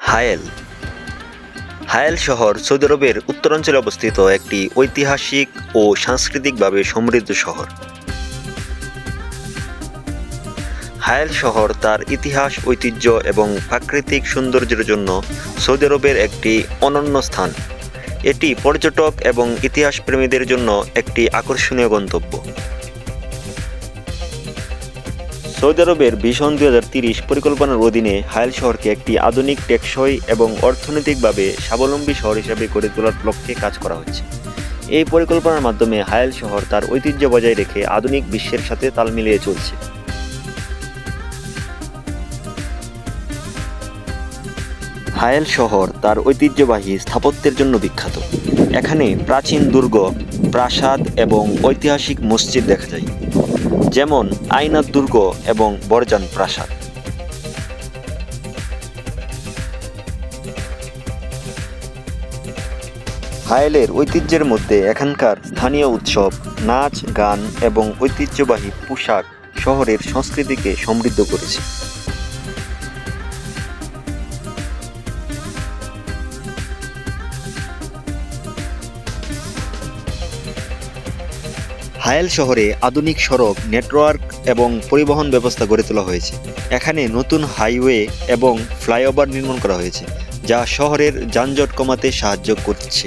হায়েল। হায়েল শহর সৌদি আরবের উত্তরাঞ্চলে অবস্থিত একটি ঐতিহাসিক ও সাংস্কৃতিকভাবে সমৃদ্ধ শহর। হায়েল শহর তার ইতিহাস, ঐতিহ্য এবং প্রাকৃতিক সৌন্দর্যের জন্য সৌদি আরবের একটি অনন্য স্থান। এটি পর্যটক এবং ইতিহাস প্রেমীদের জন্য একটি আকর্ষণীয় গন্তব্য। সৌদি আরবের ভিশন তিরিশ পরিকল্পনার অধীনে হায়েল শহরকে একটি আধুনিক টেকসই এবং অর্থনৈতিকভাবে স্বাবলম্বী শহর হিসেবে গড়ে তোলার লক্ষ্যে কাজ করা হচ্ছে। এই পরিকল্পনার মাধ্যমে হায়েল শহর তার ঐতিহ্য বজায় রেখে আধুনিক বিশ্বের সাথে তাল মিলিয়ে চলছে। হায়েল শহর তার ঐতিহ্যবাহী স্থাপত্যের জন্য বিখ্যাত। এখানে প্রাচীন দুর্গ, প্রাসাদ এবং ঐতিহাসিক মসজিদ দেখা যায়। যেমন আইনার দুর্গ এবং বরজান প্রাসাদ। হায়েলের ঐতিহ্যের মধ্যে এখানকার স্থানীয় উৎসব, নাচ, গান এবং ঐতিহ্যবাহী পোশাক শহরের সংস্কৃতিকে সমৃদ্ধ করেছে। হায়েল শহরে আধুনিক সড়ক, নেটওয়ার্ক এবং পরিবহন ব্যবস্থা গড়ে তোলা হয়েছে। এখানে নতুন হাইওয়ে এবং ফ্লাইওভার নির্মাণ করা হয়েছে, যা শহরের যানজট কমাতে সাহায্য করছে।